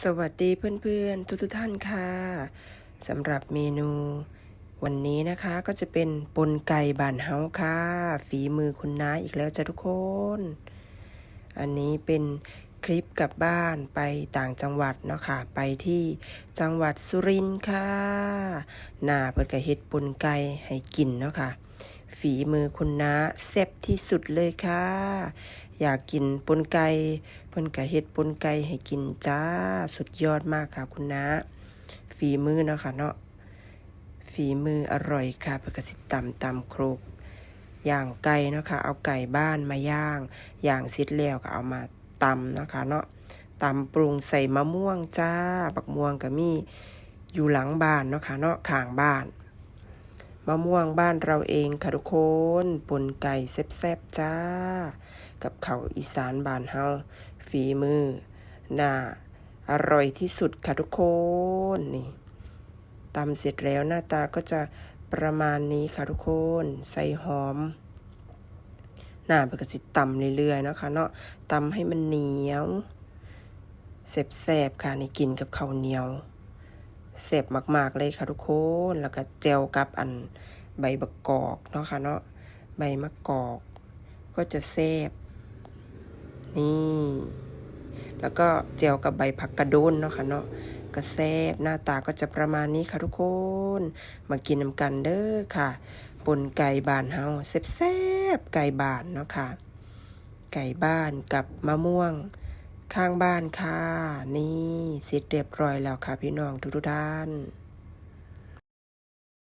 สวัสดีเพื่อนๆ ทุกๆท่านค่ะสำหรับเมนู วันนี้นะคะก็จะเป็นปนไก่บานเฮาค่ะ ฝีมือคุณน้าอีกแล้วจ้ะทุกคน อันนี้เป็นคลิปกลับบ้านไปต่างจังหวัดเนาะค่ะ ไปที่จังหวัดสุรินทร์ค่ะหน้าเพิ่นก็เฮ็ดปนไก่ให้กินเนาะค่ะ ฝีมือคุณน้าแซ่บที่สุดเลยค่ะ อยากกินปนไก่เพิ่นก็เฮ็ดปนไก่ให้กินจ้าสุดยอดมากค่ะคุณน้าฝีมือเนาะค่ะเนาะฝีมืออร่อยค่ะเพิ่นก็สิตำตำโครกย่างไก่เนาะค่ะเอาไก่บ้านมาย่างย่างเสร็จแล้วก็เอามาตำเนาะค่ะเนาะตำปรุงใส่มะม่วงจ้าบักม่วงก็มีอยู่หลังบ้านเนาะค่ะเนาะข้างบ้าน มะม่วงบ้านเราเองค่ะทุกคนปนไก่แซ่บๆจ้า กับเขาอีสานบานเฮาฝีมือน่าอร่อยที่สุดค่ะทุกคนนี่ตำเสร็จแล้วหน้าตาก็จะประมาณนี้ค่ะทุกคน ใส่หอมหน้าเป็นกระสิตำเรื่อยๆนะคะเนาะตำให้มันเหนียวแซ่บๆค่ะในกินกับข้าวเหนียว เสบมาก ๆ เลยค่ะทุกคน แล้วก็เจลกับอันใบบักกอกเนาะค่ะเนาะ ใบมะกอก ก็จะแซ่บนี่ แล้วก็เจลกับใบผักกระโดนเนาะค่ะเนาะก็แซบหน้าตาก็จะประมาณนี้ค่ะทุกคน มากินน้ำกันเด้อค่ะปนไก่บานเฮาแซ่บๆไก่บานเนาะค่ะ ไก่บ้านกับมะม่วง ข้างบ้านค่ะ นี่เสร็จเรียบร้อยแล้วค่ะพี่น้องทุกท่าน